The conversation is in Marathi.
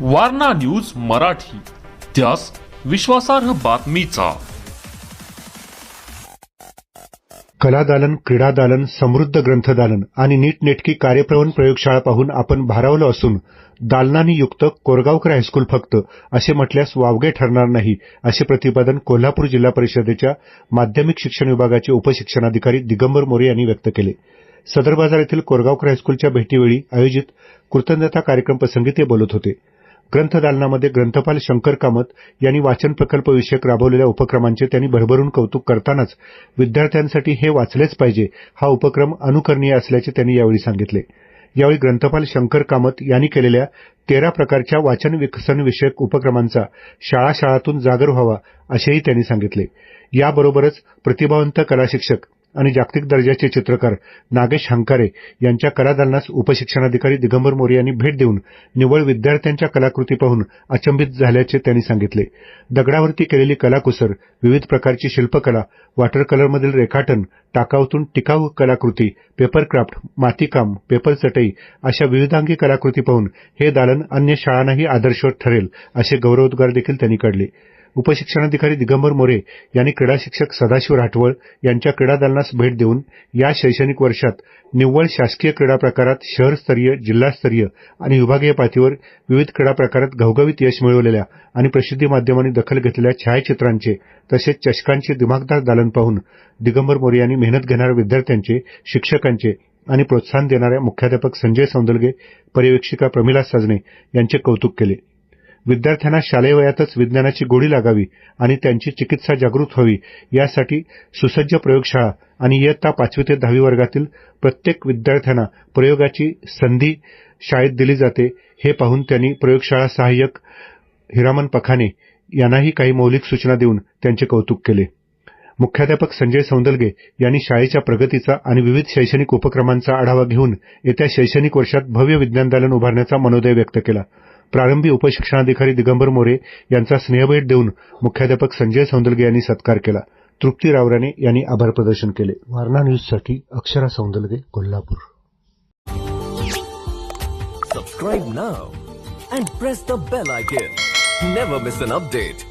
वारणा न्यूज मराठी. त्यास विश्वासार्ह बातमीचा. कलादालन क्रीडादालन समृद्ध ग्रंथदालन आणि नीटनेटकी कार्यप्रवण प्रयोगशाळा पाहून आपण भारावलो असून दालनानी युक्त कोरगावकर हायस्कूल फक्त असे म्हटल्यास वावगे ठरणार नाही असे प्रतिपादन कोल्हापूर जिल्हा परिषदेच्या माध्यमिक शिक्षण विभागाचे उपशिक्षणाधिकारी दिगंबर मोरे यांनी व्यक्त केले. सदर बाजार येथील कोरगावकर हायस्कूलच्या भेटीवेळी आयोजित कृतज्ञता कार्यक्रमप्रसंगी ते बोलत होते. ग्रंथदालनामध्ये ग्रंथपाल शंकर कामत यांनी वाचन प्रकल्पविषयक राबवलेल्या उपक्रमांचे त्यांनी भरभरून कौतुक करतानाच विद्यार्थ्यांसाठी हे वाचलेच पाहिजे हा उपक्रम अनुकरणीय असल्याचे त्यांनी यावेळी सांगितले. यावेळी ग्रंथपाल शंकर कामत यांनी केलेल्या तेरा प्रकारच्या वाचन विकसनविषयक उपक्रमांचा शाळा शाळातून जागर व्हावा असेही त्यांनी सांगितले. याबरोबरच प्रतिभावंत कलाशिक्षक आणि जागतिक दर्जाचे चित्रकार नागेश हंकारे यांच्या कलादालनास उपशिक्षणाधिकारी दिगंबर मोरे यांनी भेट देऊन निवळ विद्यार्थ्यांच्या कलाकृती पाहून अचंबित झाल्याचे त्यांनी सांगितले. दगडावरती केलेली कलाकुसर विविध प्रकारची शिल्पकला वॉटर कलरमधील रेखाटन टाकाऊतून टिकाऊ कलाकृती पेपरक्राफ्ट मातीकाम पेपर चटई अशा विविधांगी कलाकृती पाहून हे दालन अन्य शाळांनाही आदर्श ठरेल असे गौरवोद्गार देखील त्यांनी काढले. उपशिक्षणाधिकारी दिगंबर मोरे यांनी क्रीडा शिक्षक सदाशिव राठवळ यांच्या क्रीडा दालनास भेट देऊन या शैक्षणिक वर्षात निव्वळ शासकीय क्रीडा प्रकारात शहरस्तरीय जिल्हास्तरीय आणि विभागीय पातळीवर विविध क्रीडा प्रकारात घवघवीत यश मिळवलेल्या आणि प्रसिद्धी माध्यमांनी दखल घेतलेल्या छायाचित्रांचे तसेच चषकांचे दिमागदार दालन पाहून दिगंबर मोरे यांनी मेहनत घेणाऱ्या विद्यार्थ्यांचे शिक्षकांचे आणि प्रोत्साहन देणाऱ्या मुख्याध्यापक संजय सौंदलगे पर्यवेक्षिका प्रमिला साजणे यांचे कौतुक केले. विद्यार्थ्यांना शालेय वयातच विज्ञानाची गोडी लागावी आणि त्यांची चिकित्सा जागृत व्हावी यासाठी सुसज्ज प्रयोगशाळा आणि इयत्ता पाचवी ते दहावी वर्गातील प्रत्येक विद्यार्थ्यांना प्रयोगाची संधी शाळेत दिली जाते. हे पाहून त्यांनी प्रयोगशाळा सहाय्यक हिरामन पखाने यांनाही काही मौलिक सूचना देऊन त्यांचे कौतुक केले. मुख्याध्यापक संजय सौंदलगे यांनी शाळेच्या प्रगतीचा आणि विविध शैक्षणिक उपक्रमांचा आढावा घेऊन येत्या शैक्षणिक वर्षात भव्य विज्ञान दालन उभारण्याचा मनोदय व्यक्त केला. प्रारंभी उपशिक्षणाधिकारी दिगंबर मोरे यांचा स्नेहभेट देऊन मुख्याध्यापक संजय सौंदलगे यांनी सत्कार केला तृप्ती रावराणे यांनी आभार प्रदर्शन केले वारणा न्यूजसाठी Akshara Soundalge Kolhapur Subscribe now and press the bell icon. Never miss an update.